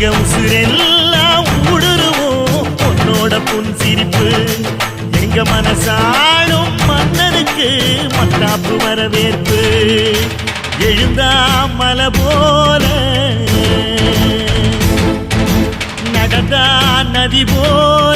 விளக்கு எங்க உசுரெல்லாம் ஊடுருவோம். உன்னோட புன் சிரிப்பு எங்க மனசாளும் மன்னனுக்கு மத்தாப்பு வரவேற்பு. எழுந்தா மலை போல நடந்தா நதி போல